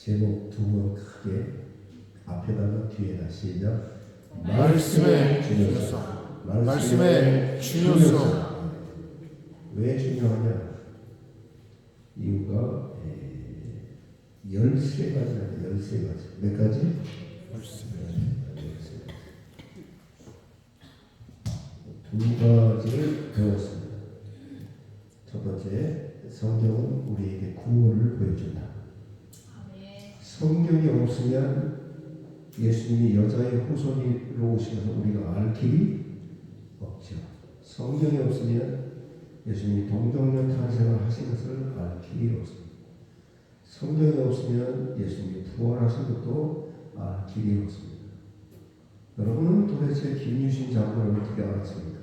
제목 두 번 크게 앞에다가 뒤에다 시작. 말씀의 중요성. 말씀의 중요성. 왜 중요하냐? 이유가 에, 열세 가지나 열세 가지. 몇 가지? 두 가지를 배웠습니다. 첫 번째, 성경은 우리에게 구원을 보여준다. 성경이 없으면 예수님이 여자의 후손으로 오셔서 우리가 알 길이 없죠. 성경이 없으면 예수님이 동정녀 탄생을 하신 것을 알 길이 없습니다. 성경이 없으면 예수님이 부활하신 것도 알 길이 없습니다. 여러분은 도대체 김유신 장군을 어떻게 알았습니까?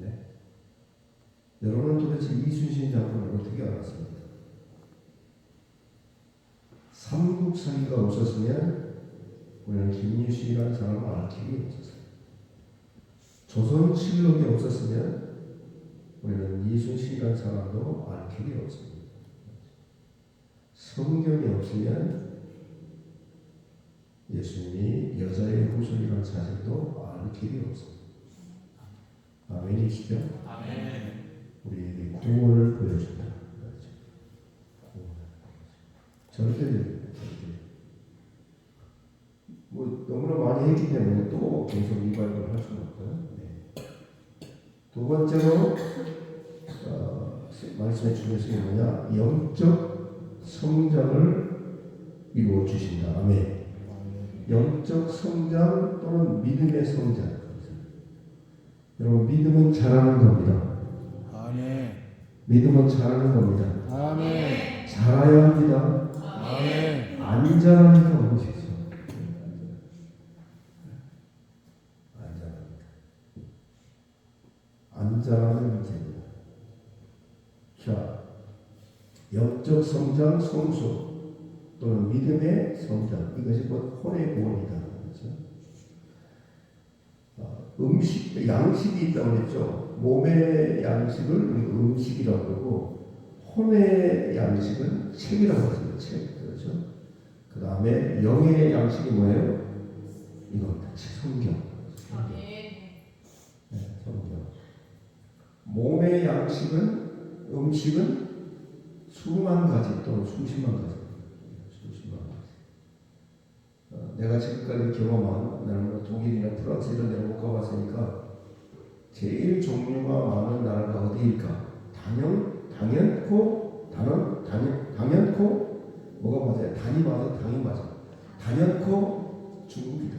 네. 여러분은 도대체 이순신 장군을 어떻게 알았습니까? 삼국사기가 없었으면 우리는 김유신이라는 사람을 알 길이 없었어요. 조선칠록이 없었으면 우리는 이순신이라는 사람도 알 길이 없습니다. 성경이 없으면 예수님이 여자의 후손이라는 사실도 알 길이 없습니다. 아멘이시죠? 우리에게 구원을 보여준다. 그렇죠. 절대 절대. 뭐 너무나 많이 했기 때문에 또 계속 리바이벌 할 수는 없고요. 네. 두 번째로 어, 말씀의 중요성이 뭐냐? 영적 성장을 이루어 주신다. 아멘. 영적 성장 또는 믿음의 성장. 여러분 믿음은 자라는 겁니다. 믿음은 자라는 겁니다. 아멘. 자라야 합니다. 아멘. 안 자라니까 무엇이죠? 안 자랍니다. 안 자라는 문제입니다. 자, 영적 성장, 성수 또는 믿음의 성장 이것이 곧 혼의 구원이다. 그렇죠? 어, 음식, 양식이 있다고 했죠. 몸의 양식을 우리 음식이라고 그러고 혼의 양식은 책이라고 했습니다. 책. 그렇죠? 그 다음에 영의 양식이 뭐예요? 이겁니다. 성경. 네, 성경. 몸의 양식은 음식은 수만 가지 또는 수십만 가지. 수십만 가지. 어, 내가 지금까지 경험한 나는 뭐 독일이나 프랑스 이런 데를 못 가봤으니까 제일 종류가 많은 나라가 어디일까? 단연 당연코 단연 당연 당연코 뭐가 맞아요? 단이 맞아, 당이 맞아. 단연코 중국이다.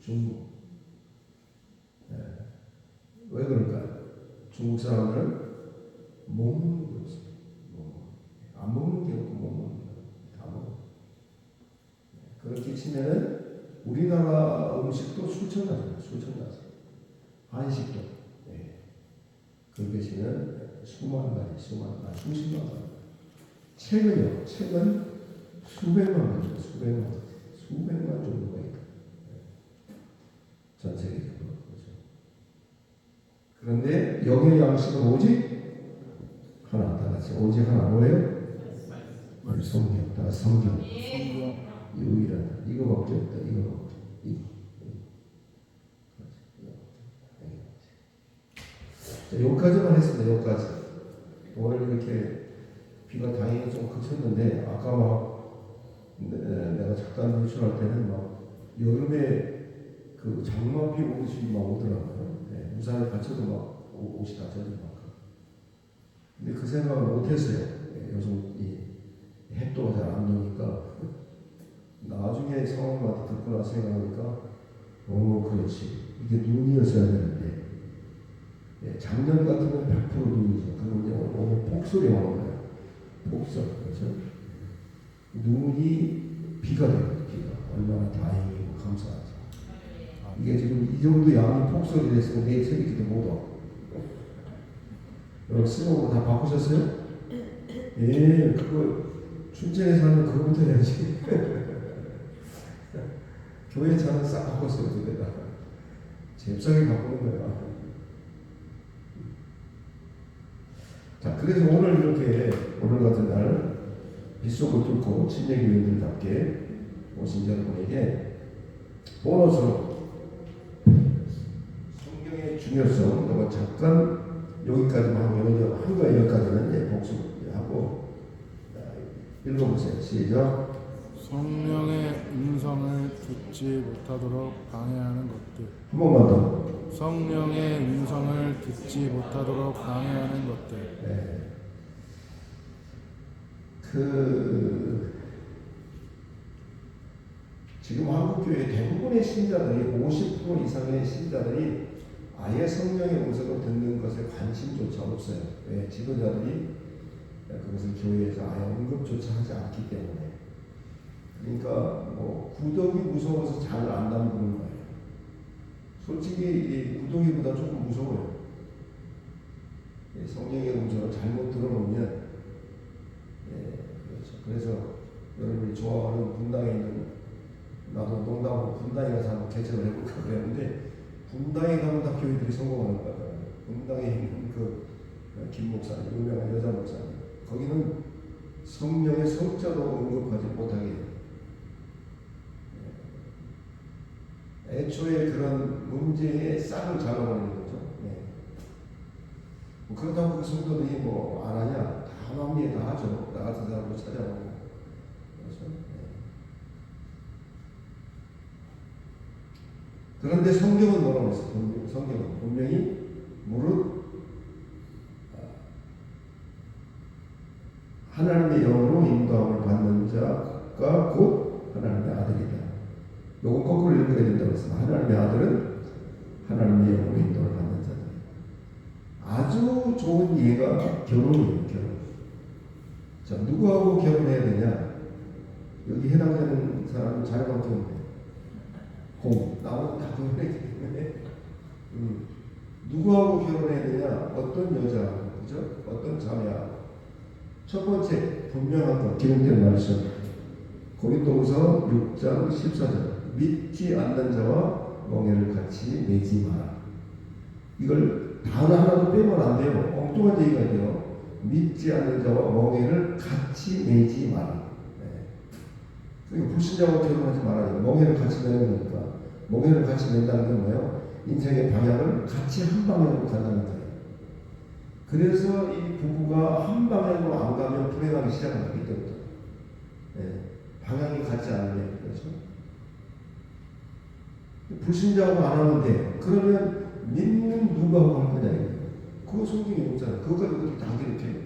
중국. 네. 왜 그럴까요? 중국 사람들은 못 먹는 게 없어요. 뭐, 안 먹는 게 없고 못 먹는 거. 다 먹어. 네. 그렇게 치면은 우리나라 음식도 수천 가지. 한식도. 네. 그렇게 치면 수만 가지, 수만 가지, 수십만 가지. 책은요, 책은 수백만 가지, 수백만 가지, 수백만 종류가 있다. 네. 전 세계적으로. 그렇죠. 그런데 영의 양식은 오직 하나, 다 같이 오직 하나 뭐예요? 성경, 다 성경. 유일하다. 이거밖에 없다. 이거밖에. 이거. 자, 여기까지만 했습니다. 여기까지. 오늘 이렇게 비가 다행히 좀 그쳤는데 아까 막 네, 내가 잠깐 유출할 때는 막 여름에 그 장마비 오듯이 막 오더라고요. 네, 우산을 받쳐도 막 오- 옷이 다 젖은 막. 근데 그 생각을 못했어요. 네, 요즘 이 햇도가 잘안 나오니까 나중에 상황마다 듣고 나서 생각하니까 어 그렇지 이게 눈이었어야 되는데 예, 작년 같으면 100% 눈이죠. 이제 오늘 폭설이 오는 거예요. 폭설 그렇죠. 눈이 비가 되는 비가 얼마나 다행이고 감사하죠. 이게 지금 이 정도 양이 폭설이 됐으면 내일 새벽에도 못 와. 여러분 스노우 다 바꾸셨어요? 예, 그거 춘천에 사는 그거부터 해야지. 교회 차는 싹 바꿨어요, 두 개 다. 잽싸게 바꾸는 거야. 자, 그래서 오늘 이렇게 오늘 같은 날 빗속을 뚫고 침례교인들답게 오신 여러분에게 보너스로 성경의 중요성 그거 잠깐 여기까지만 하고 여기 한거 여기까지는 이제 복습하고 읽어보세요. 시작. 성령의 음성을 듣지 못하도록 방해하는 것들. 한 번만 더. 성령의 음성을 듣지 못하도록 방해하는 것들. 네. 그 지금 한국 교회 대부분의 신자들이 50% 이상의 신자들이 아예 성령의 음성을 듣는 것에 관심조차 없어요. 왜 지도자들이 그것을 교회에서 아예 언급조차 하지 않기 때문에 그러니까 뭐 구독이 무서워서 잘안 담그는 거예요. 솔직히 이 구독이보다 조금 무서워요. 예, 성령의 음성을 잘못 들어놓으면 예, 그렇죠. 그래서 여러분이 좋아하는 분당에 있는 나도 농담으로 분당에 가서 한번 개척을 해볼까 그랬는데 분당에 가면 다 교회들이 성공하는 거예요. 분당에 있는 그김 목사님, 유명한 여자 목사님 거기는 성령의 성자도 언급하지 못하게 해요. 예. 애초에 그런 문제의 싹을 잘라버리는 거죠. 예. 뭐 그렇다고 그 성도들이 뭐 안 하냐? 다 마음에 다 하죠. 나 같은 사람도 찾아보고. 그렇죠? 네. 그런데 성경은 뭐라고 했어? 분명, 성경은 분명히 무릇 아, 하나님의 영으로 인도함을 받는 자가 곧 하나님의. 요거 거꾸로 읽어야 된다고 했어. 하나님의 아들은 하나님의 영으로 인도를 받는 자다. 아주 좋은 예가 결혼이에요, 결혼. 자, 누구하고 결혼해야 되냐? 여기 해당되는 사람은 자녀밖에 없네. 공, 나머지 다 결혼했기 때문에. 음. 누구하고 결혼해야 되냐? 어떤 여자, 그죠? 어떤 자매야. 첫 번째, 분명한 것, 기록된 말씀. 고린도후서 6장 14절. 믿지 않는 자와 멍에를 같이 매지 마라. 이걸 단어 하나도 빼면 안 돼요. 엉뚱한 얘기가 돼요. 믿지 않는 자와 멍에를 같이 매지 마라. 네. 그러니까 불신자와 결혼하지 말아요. 멍에를 같이 매는 거니까. 멍에를 같이 맨다는 건 뭐예요? 인생의 방향을 같이 한 방향으로 간다는 거예요. 그래서 이 부부가 한 방향으로 안 가면 불행하기. 이때부터. 네. 방향이 같지 않으면 그렇죠. 불신자하고 안 돼. 그러면 믿는 누가 할 거냐. 그거 성경이 없잖아. 그거 가지고 다 기록해.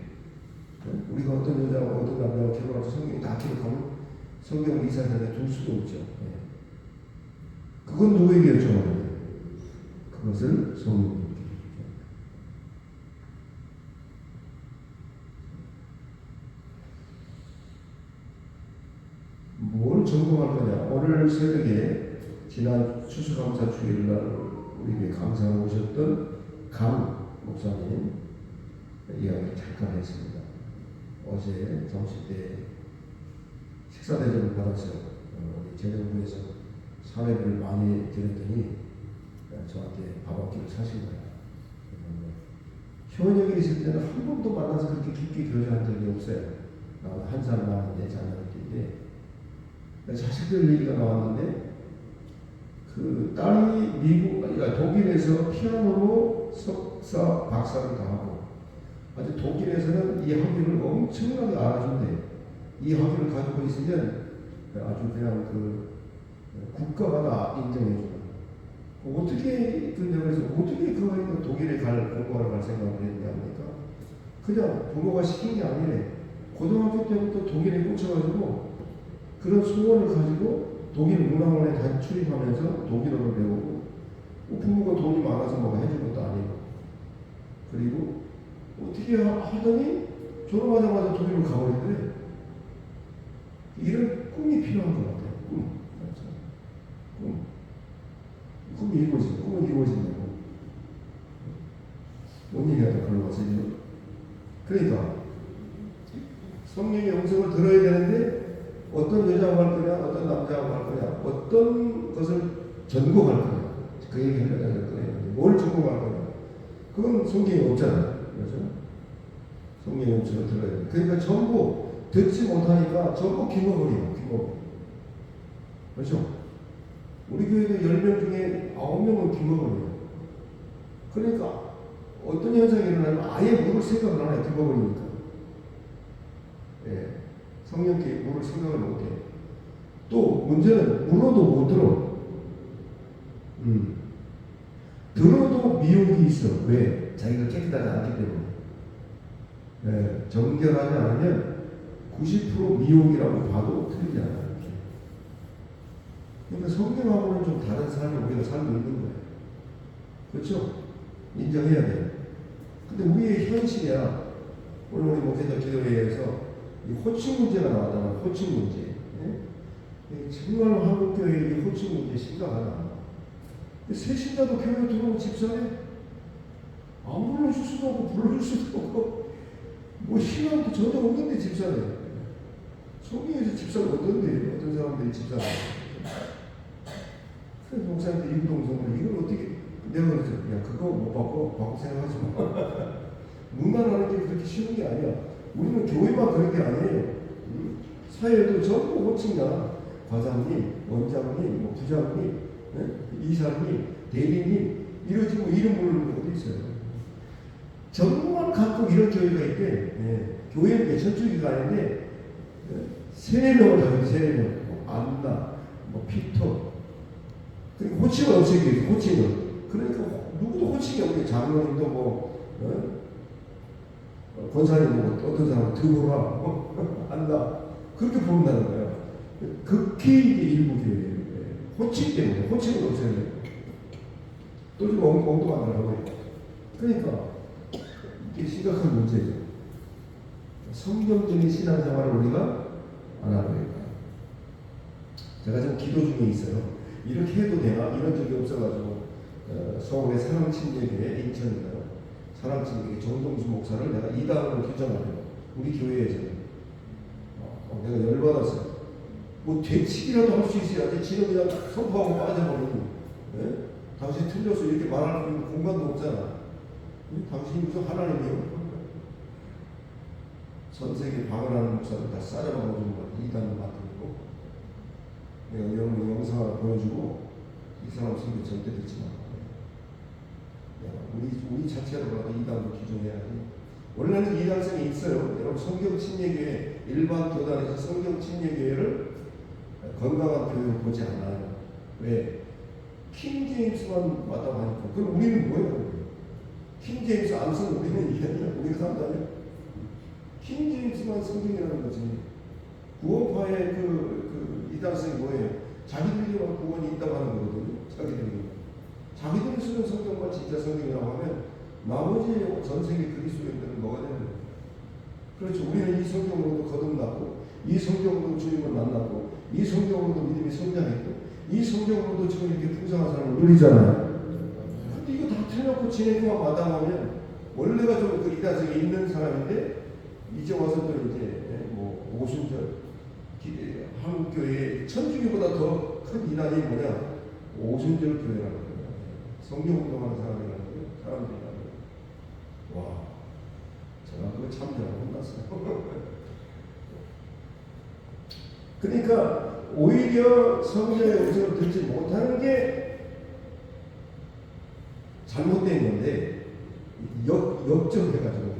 우리가 어떤 여자와 어떤 남자와 결혼해서 성경이 다 기록하면 성경을 이사전에 둘 수도 없죠. 예. 그건 누구에게 여쭤봐요? 그것을 성령님께. 뭘 전공할 거냐? 오늘 새벽에 지난 추수감사 주일날 우리에게 강사하고 오셨던 강 목사님 이야기 잠깐 했습니다. 어제 점심 때 식사 대접을 받았어요. 재정부에서 사회를 많이 드렸더니 어, 저한테 밥 한 끼를 사신 거야. 현역에 있을 때는 한 번도 만나서 그렇게 깊게 교제한 적이 없어요. 나는 한살 많은데 자녀인데 자식들 얘기가 나왔는데 그 딸이 미국 그러니까 독일에서 피아노로 석사 박사를 다 하고 아주 독일에서는 이 학위를 엄청나게 알아준대. 이 학위를 가지고 있으면 아주 그냥 그 국가가 다 인정해주는. 어떻게 그래서 어떻게 그 아이가 독일에 갈 공부하러 갈 생각을 했냐니까 그냥 부모가 시킨 게 아니래. 고등학교 때부터 독일에 꽂혀가지고 그런 소원을 가지고 독일 문화원에 다 출입하면서 독일어를 배우고 뭐 부모가 돈이 많아서 뭐 해준 것도 아니고 그리고 어떻게 하- 하더니 졸업하자마자 독일로 가버리더래 이런 꿈이 필요한 것 같아요 꿈? 꿈. 꿈이 이루어지고 꿈은 이루어진다고. 뭔 얘기하다 왔어 지금? 그러니까 성령의 음성을 들어야 되는데 어떤 여자하고 할 거냐, 어떤 남자하고 할 거냐, 어떤 것을 전공할 거냐. 그 얘기 하려고 할 거예요. 뭘 전공할 거냐. 그건 성경에 없잖아요. 그렇죠? 성령의 음성을 들어야 돼. 그러니까 전부 듣지 못하니까 전부 김어버리고 김어. 그렇죠? 우리 교회도 10명 중에 9명은 김어버려요. 그러니까 어떤 현상이 일어나면 아예 물을 생각을 안 해요. 김어버리니까. 예. 성령께 물을 생각을 못해. 또 문제는 물어도 못 들어. 음. 들어도 미혹이 있어. 왜? 자기가 깨끗하지 않기 때문에. 예, 정결하지 않으면 90% 미혹이라고 봐도 틀리지 않아요. 그러니까 성경하고는 좀 다른 삶을 우리가 살고 있는 거예요. 그렇죠? 인정해야 돼요. 근데 우리의 현실이야. 오늘 우리 목회자 기도회에서 이 호칭 문제가 나왔잖아. 호칭 문제. 예? 이 정말 한국교회의 이 호칭 문제 심각하다. 새 신자도 교회 들어오면 집사에 안 불러줄 수도 없고 불러줄 수도 없고 뭐 신앙도 전혀 없는데 집사네. 성경에서 집사가 어떤데 어떤 사람들이 집사가 그래서 목사님들 임동성을 이걸 어떻게 그랬죠. 야 그거 못 바꿔 바꿔 생각하지 마. 문화라는 게 그렇게 쉬운 게 아니야. 우리는 교회만 그런 게 아니에요. 음, 사회도 전부 호칭이야. 과장님, 원장님, 뭐 부장님, 예? 이사님, 대리님 이러지 뭐 이름 부르는 게 어디 있어요. 정말 각국 이런 교회가 있대. 예. 교회는 개천주기가 아닌데 예. 세 명을 다 있어, 세 명. 뭐 안나, 뭐 피터. 그리고 없애기 위해서 호칭을. 그러니까 누구도 호칭이 없네. 장로님도 뭐 어? 어, 권사님도 뭐 어떤 사람은 드보라, 어? 안다. 그렇게 부른다는 거예요. 극히 이게 일부 교회예요. 예. 호칭 때문에 호칭을 없애야 돼요. 엉뚱한 걸 하고 있고. 그러니까 이게 심각한 문제죠. 성경적인 신앙생활을 우리가 안 있다. 제가 지금 기도 중에 있어요. 이렇게 해도 되나? 이런 적이 없어가지고 어, 서울의 사랑침례교회 인천인가요? 사랑침례교회 정동수 목사를 내가 이단으로 규정하려고 우리 교회에서 어, 어, 내가 열받았어요. 뭐 되치기라도 할 수 있어야지 지는 그냥 선포하고 빠져버리고 예? 당신 틀려서 이렇게 말할 공간도 없잖아. 이 당신이 무슨 하나님이요? 전 세계 방언하는 목사를 다 싸잡아가지고 이단을 만들고 내가 여러분 영상을 보여주고 이 사람 설교 절대 듣지 마. 야, 우리 우리 자체로라도 이단을 규정해야지. 원래는 이단성이 있어요. 여러분 성경 침례교회 일반 교단에서 성경 침례교회를 건강한 교회로 보지 않아요. 왜? 킹 제임스만 왔다고 하니까. 그럼 우리는 뭐예요? 킹 제임스 안 쓰는 우리는 이해냐? 우리가 산다냐? 킹 제임스만 성경이라는 거지. 구원파의 그, 그 이단성이 뭐예요? 자기들이만 구원이 있다고 하는 거거든요. 자기들이. 자기들이 쓰는 성경만 진짜 성경이라고 하면 나머지 전 세계 그리스도인들은 뭐가 되는 거예요? 그렇죠. 우리는 이 성경으로도 거듭났고, 이 성경으로도 주님을 만났고, 이 성경으로도 믿음이 성장했고, 이 성경으로도 지금 이렇게 풍성한 삶을 누리잖아요. 근데 이거 다 틀려놓고 진행만 마당하면 원래가 좀그 이단성이 있는 사람인데 이제 와서 또 이제 예, 뭐 오순절 기- 한국 교회에 천주교보다 더 큰 이단이 뭐냐 오순절 교회라는. 성경 운동하는 사람이라는. 사람들이라는. 와, 제가 그거 참 제가 혼났어요. 그러니까 오히려 성경의 음성을 듣지 못하는 게 잘못된 건데 역, 역정해가지고.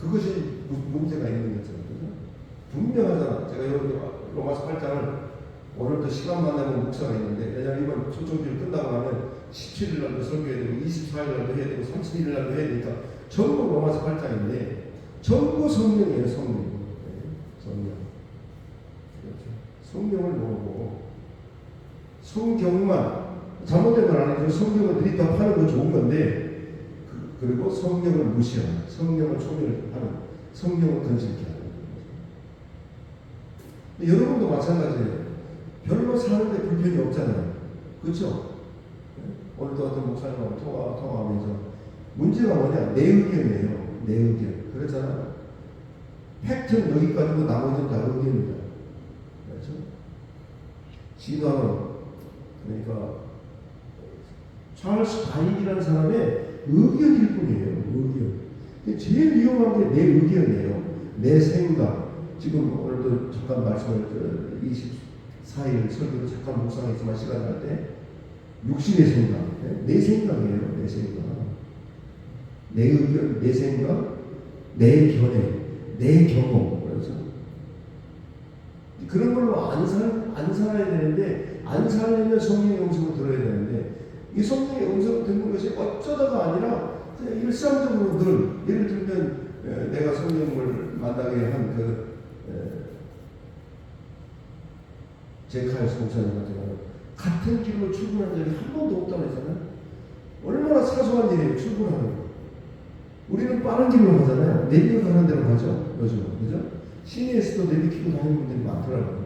그것이 무- 문제가 있는 거잖아요. 분명하잖아. 제가 여기 로마서 8장을 오늘도 시간 만 나면 묵상가 있는데 왜냐면 이번 초청주일 끝나고 나면 17일 날도 설교해야 되고 24일 날도 해야 되고 31일 날도 해야 되니까 전부 로마서 8장인데 전부 성령이에요 성령. 네, 성령. 그렇죠. 성경을 모르고 성경만 잘못된 건 아니죠. 성경을 드립답하는 건 좋은 건데 그, 리고 성경을 무시하는 성경을 소멸하는 성경을 건실케 하는 여러분도 마찬가지예요. 별로 사는데 불편이 없잖아요. 그렇죠? 오늘도 어떤 목사님하고 통화, 통화하면서 문제가 뭐냐? 내 의견이에요. 내 의견. 그렇잖아. 팩트는 여기까지고 뭐 나머지는 다 의견입니다. 그렇죠? 진화론. 그러니까 찰스 다인이라는 사람의 의견일 뿐이에요. 의견. 제일 위험한 게 내 의견이에요. 내 생각. 지금 오늘도 잠깐 말씀을 20, 사일 설교를 잠깐 묵상했지만 시간 날 때 육신의 생각, 네? 내 생각이에요. 내 생각. 내 의견, 내 생각, 내 견해, 내 경험. 그래서 그런 걸로 안, 살, 안 살아야 되는데 안 살려면 성령의 음성을 들어야 되는데 이 성령의 음성을 듣는 것이 어쩌다가 아니라 그냥 일상적으로 늘 예를 들면 내가 성령을 만나게 한그 제카이스 목사님 같은 경우는 같은 길로 출근한 적이 한 번도 없다고 했잖아요. 얼마나 사소한 일이에요, 출근하는 거. 우리는 빠른 길로 가잖아요. 내비를 가는 대로 가죠, 요즘은. 그죠? 시내에서도 내비 키고 다니는 분들이 많더라고요.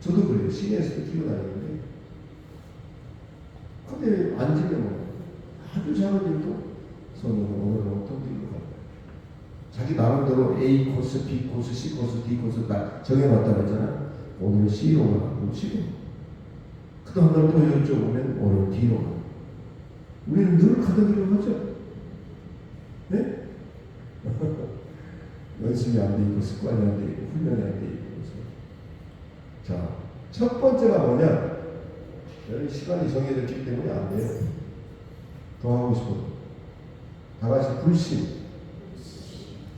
저도 그래요. 시내에서도 키고 다니는데. 근데 앉으면 뭐 아주 작은 일도 성령은 오늘은 어떤 길로 갈까요? 자기 나름대로 A 코스, B 코스, C 코스, D 코스 다 정해놨다고 했잖아요. 오늘 C로 가고 C로. 그 다음 날 또 여쭤보면 오늘 D로 가고. 우리는 늘 가던 길로 가죠. 네? 연습이 안 돼 있고 습관이 안 돼 있고 훈련이 안 돼 있고 자, 첫 번째가 뭐냐? 시간이 정해졌기 때문에 안 돼요. 더 하고 싶어. 다 같이 불신.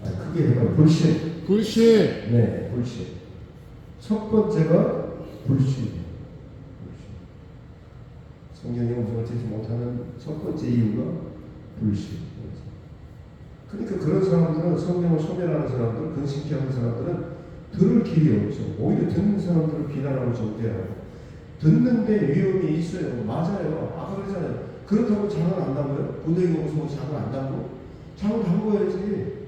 아, 크게 해봐. 불신. 불신 네, 불신. 첫 번째가 불신. 성경의 음성을 듣지 못하는 첫 번째 이유가 불신. 그러니까 그런 사람들은 성령을 소멸하는 사람들, 근심케하는 사람들은 들을 길이 없죠. 오히려 듣는 사람들을 비난하고 정죄하고 듣는데 위험이 있어요. 맞아요. 아까 그랬잖아요. 그렇다고 장을 안 담아요? 군대에 오서 장을 안 담고 장을 담궈야지.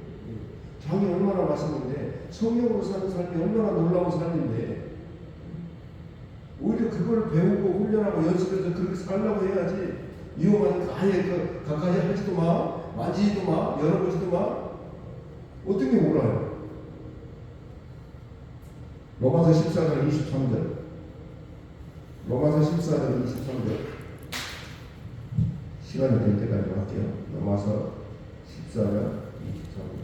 장이 얼마나 맛있는데 성령으로 사는 삶이 얼마나 놀라운 삶인데 오히려 그걸 배우고 훈련하고 연습해서 그렇게 살려고 해야지 위험하니까 아예 그 가까이 하지도 마 만지지도 마 열어보지도 마. 어떤 게 몰라요? 로마서 14장 23절. 로마서 14장 23절. 시간이 될 때까지 할게요. 로마서 14장 23절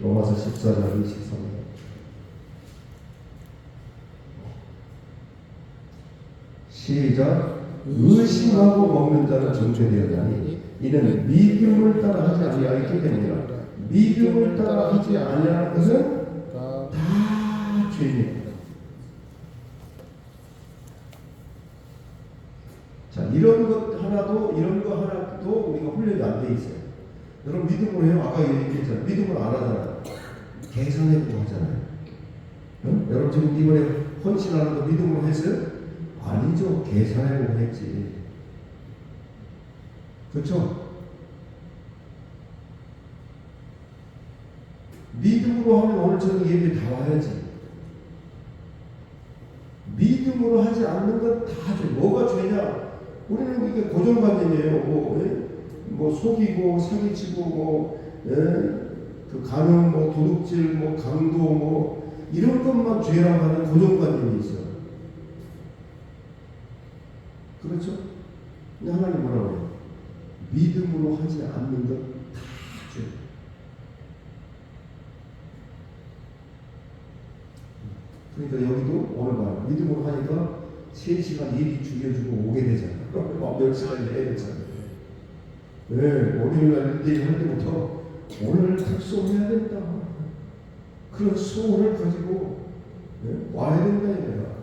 로마서 14장 23절. 시작. 의심하고 먹는 자는 정죄되었나니 이는 믿음을 따라 하지 아니하였기 때문이라. 믿음을 따라 하지 아니하는 것은 다다 죄입니다. 자 이런 것 하나도 이런 거 하나도 우리가 훈련이 안 돼 있어요 여러분 믿음으로 해요 아까 얘기했잖아요 믿음을 안 하잖아요 계산해보고 하잖아요 응? 여러분 지금 이번에 헌신하는 거 믿음으로 했어요? 아니죠. 계산해보고 했지. 그렇죠? 믿음으로 하면 오늘 저녁 예배 다 와야지. 믿음으로 하지 않는 건 다 죄. 뭐가 죄냐? 우리는 이게 고정관념이에요. 뭐, 예? 뭐 속이고 사기치고 뭐, 예? 그 간음, 뭐 도둑질, 뭐 강도, 뭐 이런 것만 죄라고 하는 고정관념이 있어요. 그렇죠? 근데 하나님 뭐라고 해요? 믿음으로 하지 않는 것 다 죄. 그러니까 여기도 오늘 봐요. 믿음으로 하니까 3시간 일이 죽여주고 오게 되잖아요. 몇 시간 해야 되잖아요. 네, 월요일날 1대1 할 때부터 오늘 특송해야 된다. 그런 소원을 가지고 네, 와야 된다 이거야.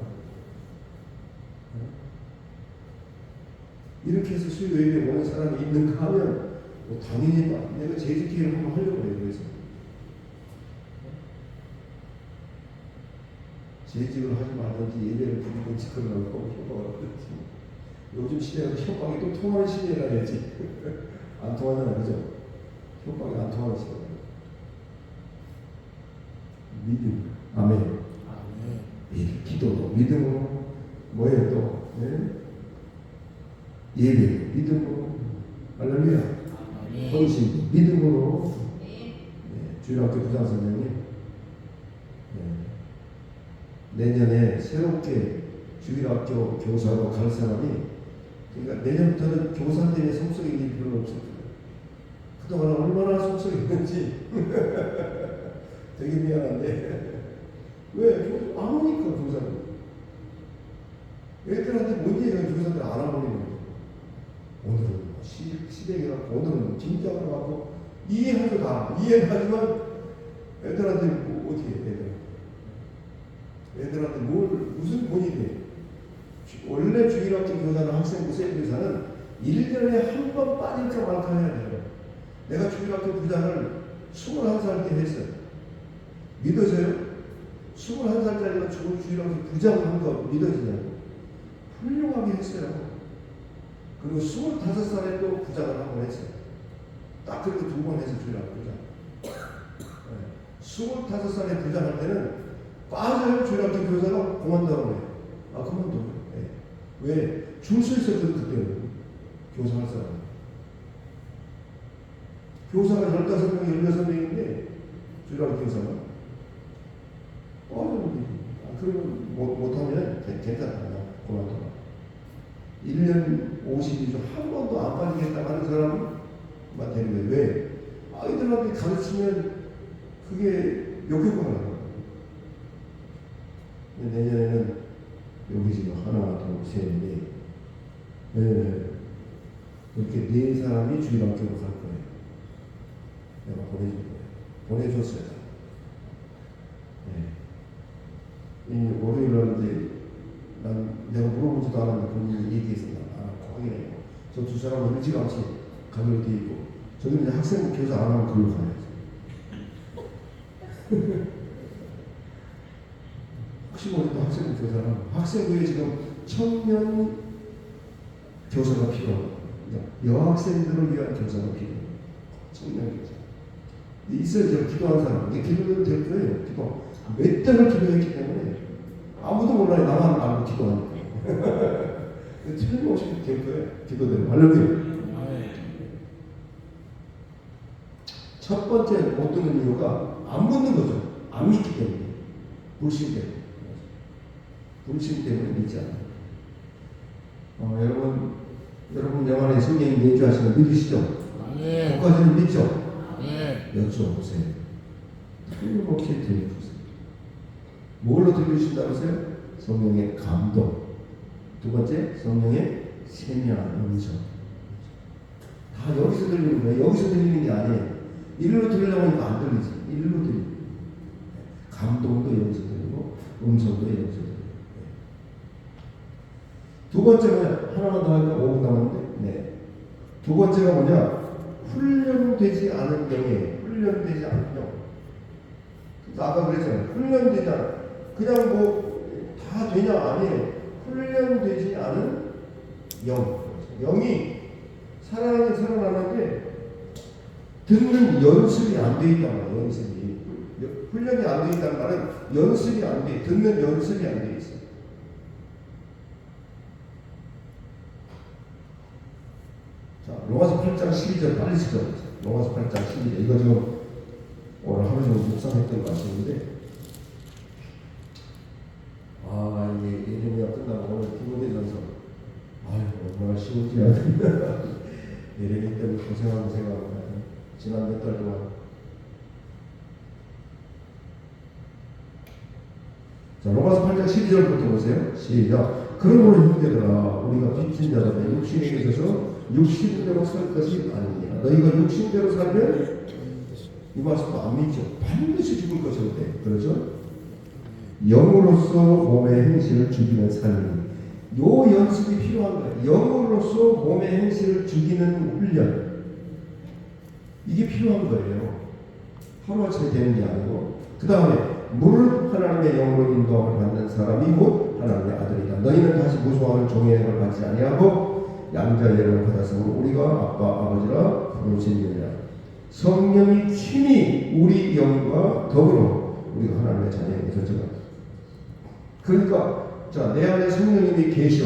이렇게 해서 수요 예배 오는 사람이 있는가 하면 뭐 당연히 막 내가 재직기회를 한번 하려고 해요. 그래서 재직을 하지 말든지 예배를 부르든지 그러고 협박을 하든지 요즘 시대는 협박이 또 통하는 시대라 해야지 안 통하잖아 그죠? 협박이 안 통하는 시대 믿음. 아멘. 아멘. 예, 기도도 믿음으로 뭐예요 또? 예? 예배. 믿음으로. 할렐루야. 헌신. 믿음으로. 예, 주일학교 부장 선생님. 예, 내년에 새롭게 주일학교 교사로 갈 사람이 그러니까 내년부터는 교사 때문에 성적인 일이 별로 없을 거예요. 그동안 얼마나 속썩였는지. 되게 미안한데. 왜? 교- 안 오니까 교사들 애들한테 뭔 얘기가 교사들 안 하버리는 거예요 오늘은 시, 시댁이라고 오늘은 진짜로 갖고 이해하죠 다. 이해하지만 애들한테 뭐 어떻게 해 애들 애들한테 뭘 무슨 본인이 원래 주일 학교 교사는 학생부 쌤 교사는 1년에 한 번 빠질까 말까 해야 돼요 내가 주일학교 부장을 21살 때 했어요 믿어져요? 21살짜리가 주일학교 부장을 한 거 믿어지냐고 훌륭하게 했어요 그리고 25살에 또 부장을 한 번 했어요. 딱 그렇게 두 번 해서 주일학교 부장. 네. 25살에 부장할 때는 빠져요. 주일학교 교사가 그만두라고 해요. 아, 그만둬요. 네. 왜? 줄 수 있었거든, 그때는. 교사할 사람. 교사가 15명이, 16명인데, 주일학교 교사가. 빠져요. 아, 그러면 못, 못하면 괜- 괜찮다. 그만둬라. 1년 52주 한 번도 안 빠지겠다 하는 사람만 되는 거예요. 왜? 아이들한테 가르치면 그게 역효과가 나요. 내년에는 여기 지금 하나, 둘, 셋, 넷. 네. 이렇게 네 사람이 주일학교로 갈 거예요. 내가 보내줄 거예요. 보내줬어요. 네. 이 월요일 날 이제 난 내가 물어보지도 않았는데 본인이 얘기했습니다. 아, 확인해요. 저두 사람은 일찌감치 가기로 돼 있고, 저는 이제 학생 교사 안 하면 글로 가야지. 혹시 모르니까 학생 교사는 학생부에 지금 청년 교사가 필요하고, 여학생들을 위한 교사가 필요해요. 청년 교사. 있어야죠. 기도한 사람. 이게 기도는 될 거예요. 기도. 몇 달을 기도했기 때문에 아무도 몰라요. 나만 알고 기도하니까. 틀림없이 될 거예요. 기도대로. 할렐루야. 첫 번째 못 듣는 이유가 안 묻는 거죠. 안 믿기 때문에. 불신 때문에. 불신 때문에 믿지 않아요. 어, 여러분, 여러분 영안에 성령이 내주하시는 믿으시죠? 예. 거기까지는 믿죠? 예. 여쭤보세요. 틀림없이 들려주세요. 뭘로 들려주신다고서요? 성령의 감동. 두 번째, 성령의 세미한 음성. 다 여기서 들리는 거예요. 여기서 들리는 게 아니에요. 일로 들으려고 안 들리지. 일로 들리고. 감동도 여기서 들리고, 음성도 여기서 들리고. 두 번째는 하나만 더 하니까 5분 남았는데, 네. 두 번째가 뭐냐? 훈련되지 않은 영이에요. 훈련되지 않은 영. 그러니까 아까 그랬잖아요. 훈련되지. 그냥 뭐 다 되냐 아니에요. 훈련되지 않은 영. 영이 살아나긴 살아나는데 듣는 연습이 안 돼 있단 말이에요. 연습이. 여- 훈련이 안 돼 있다는 말은 연습이 안 돼. 듣는 연습이 안 돼 있어요. 자, 로마서 8장 12절 빨리 쓰죠. 로마서 8장 12절. 이거 지금 오늘 종일 묵상했던 말씀인데, 아, 이게 예레미야 끝나고 오늘 디모데전서, 아유, 얼마나 쉬운지. 예레미 때문에 고생하고 생각하고, 지난 몇 달 동안. 자, 로마서 8장 12절부터 보세요. 시작. 그러므로 형제들아, 우리가 빚진 자라면 육신에 있어서 육신대로 살 것이 아니니라. 너희가 육신대로 살면 이 말씀도 안 믿죠. 반드시 죽을 것일 때. 그렇죠? 영으로서 몸의 행실을 죽이는 삶이. 요 연습이 필요한 거예요. 영으로서 몸의 행실을 죽이는 훈련. 이게 필요한 거예요. 하루아침에 되는 게 아니고. 그 다음에 무릇 하나님의 영으로 인도함을 받는 사람이 곧 하나님의 아들이다. 너희는 다시 무소하는 종의 영을 받지 아니하고 영을 받았으므로 우리가 아빠 아버지라 부르시느니라. 성령이 친히 우리 영과 더불어 우리가 하나님의 자녀에게 졌지만 그러니까 자내 안에 성령님이 계셔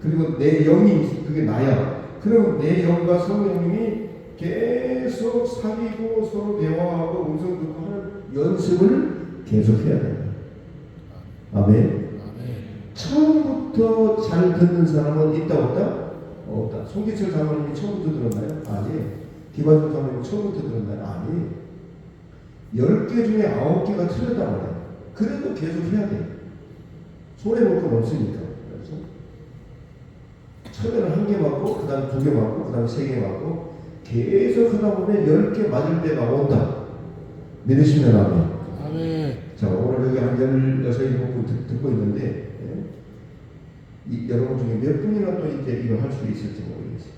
그리고 내 영이 그게 나야 그럼 내 영과 성령님이 계속 사귀고 서로 대화하고 음성 듣고 하는 연습을 계속해야 된다. 아멘. 아멘. 처음부터 잘 듣는 사람은 있다 없다? 없다. 송기철 장로님이 처음부터 들었나요? 아니. 김한준 사모님 처음부터 들었나요? 아니. 10개 중에 9개가 틀렸단 말이에요. 그래도 계속 해야 돼. 손해볼 건 없으니까. 그래서 처음에는 한 개 맞고, 그 다음에 두 개 맞고, 그 다음에 세 개 맞고, 계속 하다 보면 10개 맞을 때가 온다. 믿으시면 아멘. 아멘. 자, 오늘 여기 한 16분 듣, 듣고 있는데, 예? 이, 여러분 중에 몇 분이나 또 이제 이걸 할 수 있을지 모르겠어요.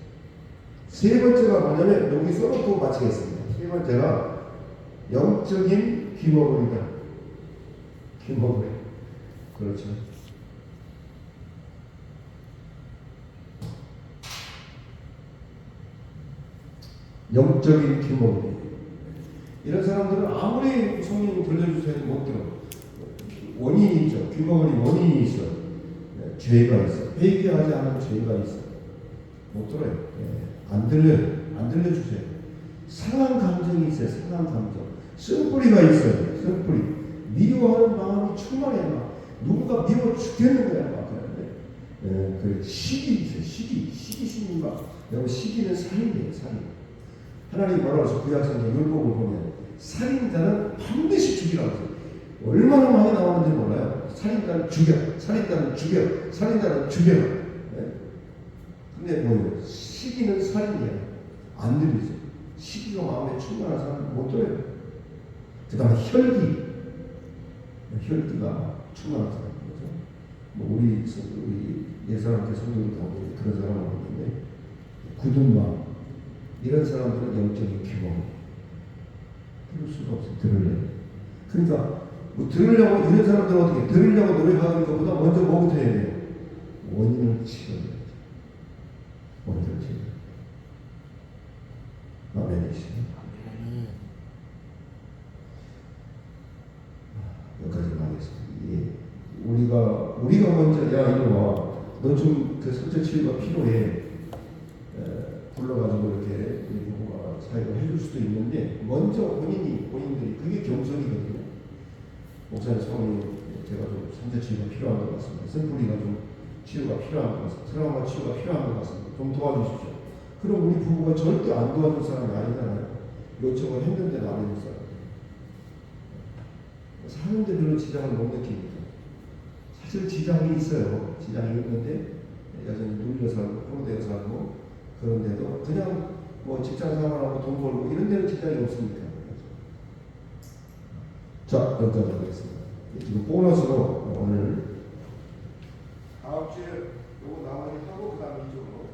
세 번째가 뭐냐면, 여기 써놓고 마치겠습니다. 세 번째가 영적인 귀머거리다. 귀머거리. 그렇죠. 영적인 귀머거리. 이런 사람들은 아무리 성령 들려주세요 해도 못 들어. 원인이 있죠. 귀머거리 원인이 있어. 네, 죄가 있어. 회개하지 않은 죄가 있어. 못 들어요. 네, 안 들려요. 안 들려주세요. 상한 감정이 있어요. 상한 감정. 쓴뿌리가 있어요. 쓴뿌리. 미워하는 마음이 충만해 막. 누군가 미워 죽겠는 거야 막 그런데. 예, 그 시기 있어요. 시기. 시기심이 막. 여러분 시기는 살인이에요. 살인. 하나님 뭐라고 해서 구약성경 율법을 보면 살인자는 반드시 죽이라고 해요. 얼마나 많이 나오는지 몰라요. 살인자는 죽여, 살인자는 죽여, 살인자는 죽여. 예. 근데 뭐예요? 시기는 살인이야. 안 들리죠. 시기가 마음에 충만한 사람은 못 들어요. 그 다음에 혈기. 혈기가 충만한 사람. 그죠? 뭐 우리, 우리 예사롭게 성경을 보면 그런 사람을 보는데 굳은 마음. 이런 사람들은 영적인 규모. 들을 수가 없어. 들을래. 그러니까 뭐 들으려고 이런 사람들은 어떻게 들으려고 노력하는 것보다 먼저 뭐부터 해야 돼요? 원인을 치료해야 돼. 원인을 치료. 아멘이시. 아멘. 여기까지 가겠습니다. 예. 우리가 우리가 먼저 야 이리 와. 너좀그 성체 치유가 필요해. 에, 불러가지고 이렇게 부부가 사역을 해줄 수도 있는데 먼저 본인이 본인들이 그게 경선이거든요. 목사님 성이 제가 좀 성체 치유가 필요한 것 같습니다. 쓴뿌리가 좀 치유가 필요한 것 같습니다. 트라우마 치유가 필요한 것 같습니다. 좀 도와주십시오. 그럼 우리 부부가 절대 안 도와줄 사람이 아니잖아요. 요청을 했는데도 안 해줄 사람. 사는데 별로 지장을 못 느끼니까. 사실 지장이 있어요. 지장이 있는데 여전히 눌려 살고 포로되어 살고 그런데도 그냥 뭐 직장 생활하고 돈 벌고 이런 데는 지장이 없으니까. 자 여기까지 하겠습니다. 지금 보너스로 오늘 다음 주에 요거 나머지 하고 그 다음 이쪽으로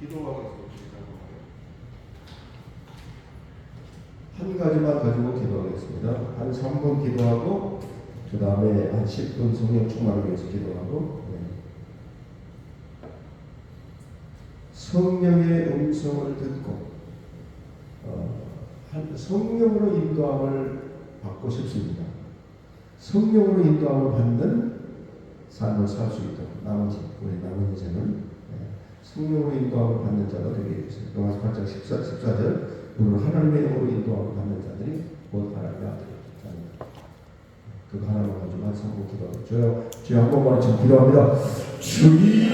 기도하고. 한 가지만 가지고 기도하겠습니다. 한 3분 기도하고 그 다음에 한 10분 성령 충만을 위해서 기도하고 네. 성령의 음성을 듣고 어, 한 성령으로 인도함을 받고 싶습니다. 성령으로 인도함을 받는 삶을 살 수 있도록 나머지 우리 남은 인생은 네, 성령으로 인도함을 받는 자가 되게 해주세요. 로마서 8장 14, 14절 오늘 하나님의 영으로 인도함을 받는 자들이 곧 하나님의 아들이 됩니다. 그거 하나만 가지고 한 3분 기도하고 저요 주여 한 번만 지금 기도합니다. 주님